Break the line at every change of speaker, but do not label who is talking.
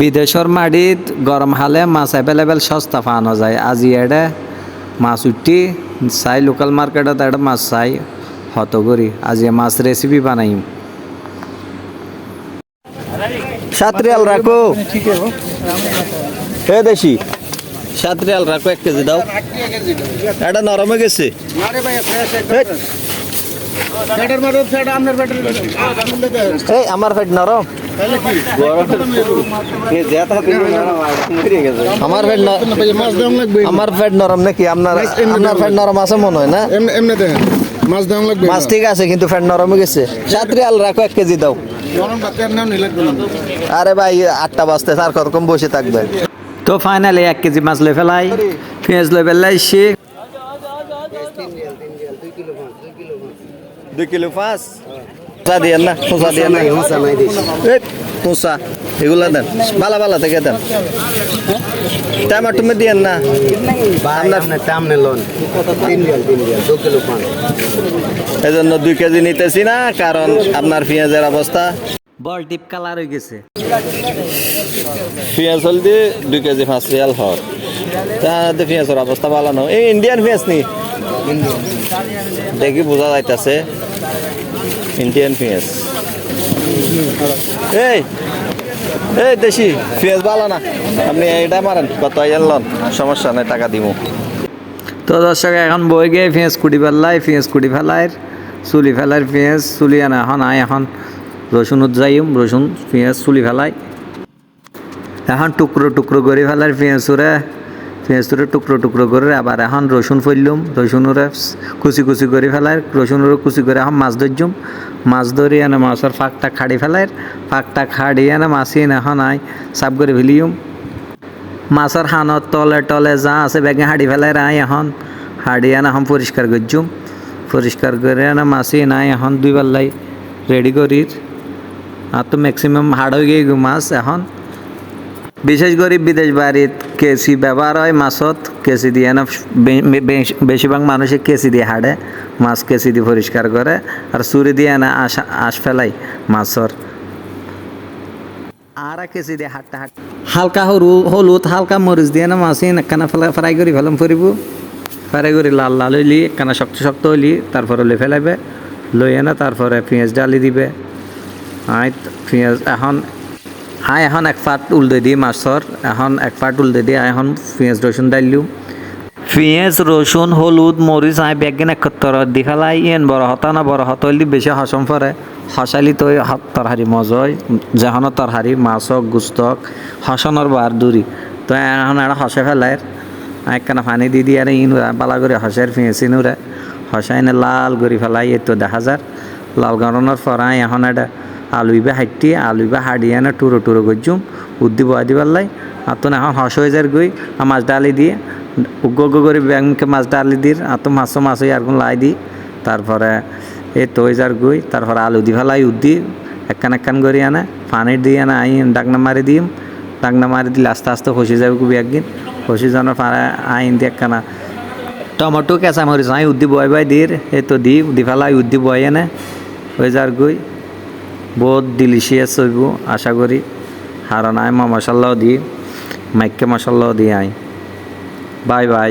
বিদেশর মাটিত গরম হালে মাছ অ্যাভেলেবেল সস্তা পাওয়া যায়। আজি এডে মাছ উঠি চাই লোকাল মার্কেটত এটা মাছ চাই হত করি আজি মাছ রেসিপি বানাইম।
সাতরিয়াল রাখো। হে দেশি। সাতরিয়াল রাখো এক কেজি দাও। এটা নরম হয়ে গেছে। এই। আমার পেট নরম। আমার পেট ন-
মাছ দাম
আমার পেট নরম নাকি? আপনার আপনার পেট নরম আছে মনে হয় না?
এমনি এমনি দেখেন মাছ দাম লাগবে।
মাছ ঠিক আছে কিন্তু ফ্যাট নরম হয়ে গেছে। রাখো এক কেজি দাও। আরে ভাই আটটা বাজতে আর কতক্ষণ বসে থাকবেন
তো ফাইনালি এক কেজি মাছ লই ফেলাই। পেঁয়াজ লই ফেলাই সে
দুই কিলো পাঁচ। খোঁচা না খোঁচা না খোঁচা এগুলা দেন ভালো ভালো থেকে দেন। টমাটো মে দিয়েন না। এই জন্য দুই কেজি নিতেছি না কারণ আপনার পেঁয়াজের অবস্থা।
বল টিপ কালার হয়ে গেছে।
পেঁয়াজ হল দিয়ে দুই কেজি পাঁচ রিয়াল হর তাহলে পেঁয়াজের অবস্থা ভালো নয় এই ইন্ডিয়ান পেঁয়াজ নি? দেখি বোঝা যাইতাছে। ইন্ডিয়ান পেঁয়াজ এই এই দেশি পেঁয়াজ ভালো না। আপনি এটা মারেন কত আইয়ান লন সমস্যা নাই টাকা দিব
তো দর্শক এখন বই গিয়ে পেঁয়াজ কুটি ফেলাই পেঁয়াজ কুটি ফেলাই চুলি ফেলাই পেঁয়াজ চুলি আনা এখন আয় এখন রসুন যাইম রসুন পেঁয়াজ চুলি ফেলাই এখন টুকরো টুকরো করে ফেলাই পেঁয়াজ উড়ে পেঁয়াজ উড়ে টুকরো টুকরো করে আবার এখন রসুন ফেললুম, রসুনরে কুচি কুচি করে ফেলাই রসুনরে কুচি করে এখন মাছ ধরজুম মাছ ধরি এনে মাছের ফাঁকটা খাড়ি ফেলাই, ফাঁকটা খাড়ি এনে মাছি এনে এখন আই সাফ করে ফেলিউম মাছের হানত তলে টলে যা আছে বেগে হাঁড়ি ফেলাই রাই এখন, হাঁড়ি আনা এখন পরিষ্কার করছুম পরিষ্কার করে এনে মাছি নাই এখন দুই বেলাই রেডি করি আর তো ম্যাক্সিমাম হাড় হয়ে গিয়ে মাছ এখন। বিশেষ করে বিদেশ বাড়িত কেসি ব্যবহার হয় মাছত, কেসি দিয়ে না বেশিরভাগ মানুষে কেসি দিয়ে হাড়ে, মাছ কেসি দিয়ে পরিষ্কার করে, আর চুরি দিয়ে না আশ আশ ফেলাই মাছর। আর কেসি দিয়ে হাঁটতে হাঁট হালকা সরু হলুদ, হালকা মরিচ দিয়ে না মাছি একখানা ফেলা ফ্রাই করে ফেলাম ফুরিব। ফ্রাই করে লাল লাল হইলি একখানা শক্ত শক্ত হইলি, তারপরে লই ফেলাইবে। লই এনে তারপরে পেঁয়াজ ডালি দিবে। আই পেঁয়াজ এখন আই এখন এক পাট উল্টে দিই মাছর এখন এক পাট উল্টে দিই এখন পেঁয়াজ, রসুন ডালিও পেঁয়াজ, রসুন, হলুদ, মরিচ, আই বেগিন একত্তর দি ফেলাই। ইয়েন বড় হতা না বড় হত হইলি বেশি হসম পরে। হসাইলি তো তরহারি মজা হয় যেহন তরহারি, মাছ হোক, গুস্ত হোক হসনের বার দূরি তো এখন এটা হসে ফেলাই একখানা পানি দি দিয়ে আর ইনুরা বালা করে হসের পেঁয়াজ ইনুরা হসাইনে লাল করে ফেলাই এই তো দেখা যার লাল গরনের পরাই এখন এটা আলুইবে হাঁটি আলুইবে হাঁড়ি এনে টুরো টুরো করছুম উদ্দি বয়া দিবার লাই। আর তো এখন হস হয়ে যার গই মাছ ডালি দিয়ে উগ্গ উগ্গ করে ব্যাংকে মাছ ডালি দির। আর তো মাছ মাছ হয়ে আর লাই দি। তারপরে এই তো হয়ে যার গই। তারপরে আলু দি ফেলাই উদ্দি। একখান একখান করে আনে। পানি দিয়ে আনে আই ডাকনা মারি দিম। ডাকনা মারি দিলে আস্তে আস্তে খসি যাবে খুবই একদিন। খসি যাওয়ার পরে আইন দিয়ে একখানা টমেটো কেঁচা মরিচ আই উদ্দি বয় বয় দির। এই তো দি দি ফেলাই উদ্দি বয় এনে হয়ে যার গই। বহুত ডিলিশিয়াস হইব, আশা করি। হারণ আয় মা মশাল্লাও দিই মাইকে মশাল্লাও দিয়ে আই। Bye bye.